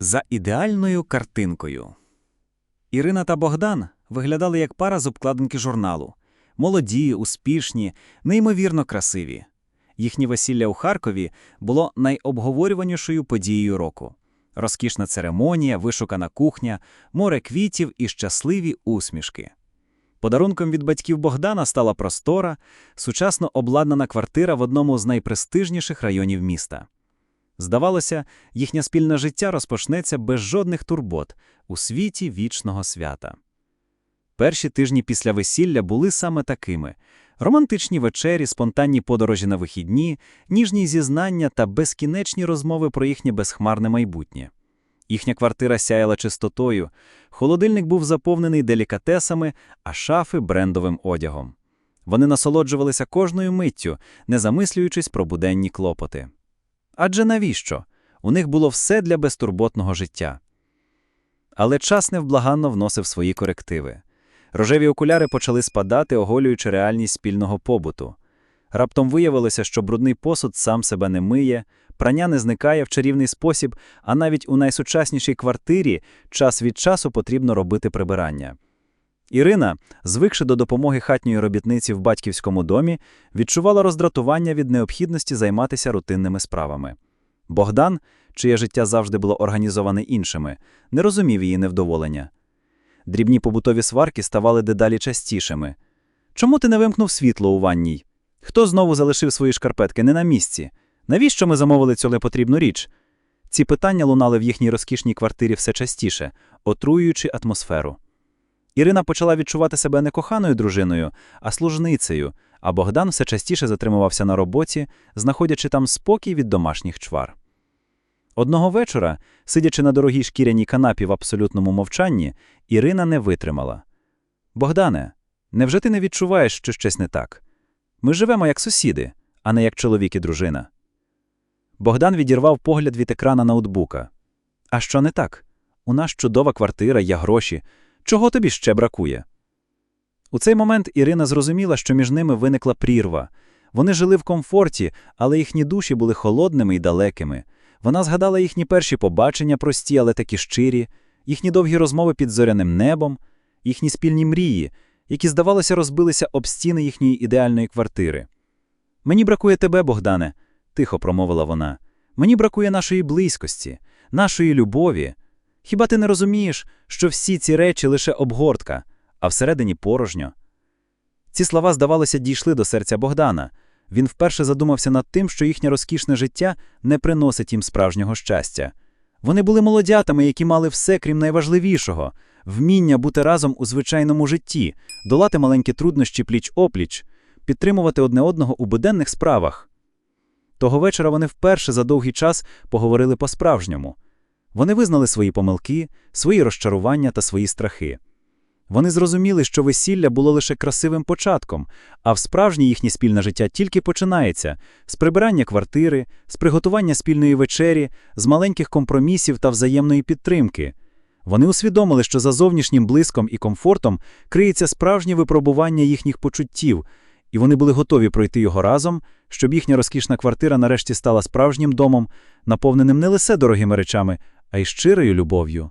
За ідеальною картинкою. Ірина та Богдан виглядали як пара з обкладинки журналу. Молоді, успішні, неймовірно красиві. Їхнє весілля у Харкові було найобговорюванішою подією року. Розкішна церемонія, вишукана кухня, море квітів і щасливі усмішки. Подарунком від батьків Богдана стала простора, сучасно обладнана квартира в одному з найпрестижніших районів міста. Здавалося, їхнє спільне життя розпочнеться без жодних турбот у світі вічного свята. Перші тижні після весілля були саме такими: романтичні вечері, спонтанні подорожі на вихідні, ніжні зізнання та безкінечні розмови про їхнє безхмарне майбутнє. Їхня квартира сяяла чистотою, холодильник був заповнений делікатесами, а шафи брендовим одягом. Вони насолоджувалися кожною миттю, не замислюючись про буденні клопоти. Адже навіщо? У них було все для безтурботного життя. Але час невблаганно вносив свої корективи. Рожеві окуляри почали спадати, оголюючи реальність спільного побуту. Раптом виявилося, що брудний посуд сам себе не миє, прання не зникає в чарівний спосіб, а навіть у найсучаснішій квартирі час від часу потрібно робити прибирання. Ірина, звикши до допомоги хатньої робітниці в батьківському домі, відчувала роздратування від необхідності займатися рутинними справами. Богдан, чиє життя завжди було організоване іншими, не розумів її невдоволення. Дрібні побутові сварки ставали дедалі частішими. Чому ти не вимкнув світло у ванній? Хто знову залишив свої шкарпетки не на місці? Навіщо ми замовили цю непотрібну річ? Ці питання лунали в їхній розкішній квартирі все частіше, отруюючи атмосферу. Ірина почала відчувати себе не коханою дружиною, а служницею, а Богдан все частіше затримувався на роботі, знаходячи там спокій від домашніх чвар. Одного вечора, сидячи на дорогій шкіряній канапі в абсолютному мовчанні, Ірина не витримала. Богдане, невже ти не відчуваєш, що щось не так? Ми живемо як сусіди, а не як чоловік і дружина. Богдан відірвав погляд від екрана ноутбука. А що не так? У нас чудова квартира, є гроші. Чого тобі ще бракує? У цей момент Ірина зрозуміла, що між ними виникла прірва. Вони жили в комфорті, але їхні душі були холодними і далекими. Вона згадала їхні перші побачення, прості, але такі щирі, їхні довгі розмови під зоряним небом, їхні спільні мрії, які, здавалося, розбилися об стіни їхньої ідеальної квартири. Мені бракує тебе, Богдане, тихо промовила вона. Мені бракує нашої близькості, нашої любові. Хіба ти не розумієш, що всі ці речі лише обгортка, а всередині порожньо? Ці слова, здавалося, дійшли до серця Богдана. Він вперше задумався над тим, що їхнє розкішне життя не приносить їм справжнього щастя. Вони були молодятами, які мали все, крім найважливішого вміння бути разом у звичайному житті, долати маленькі труднощі пліч опліч, підтримувати одне одного у буденних справах. Того вечора вони вперше за довгий час поговорили по-справжньому. Вони визнали свої помилки, свої розчарування та свої страхи. Вони зрозуміли, що весілля було лише красивим початком, а в справжнє їхнє спільне життя тільки починається з прибирання квартири, з приготування спільної вечері, з маленьких компромісів та взаємної підтримки. Вони усвідомили, що за зовнішнім блиском і комфортом криється справжнє випробування їхніх почуттів, і вони були готові пройти його разом, щоб їхня розкішна квартира нарешті стала справжнім домом, наповненим не лише дорогими речами, а й щирою любов'ю.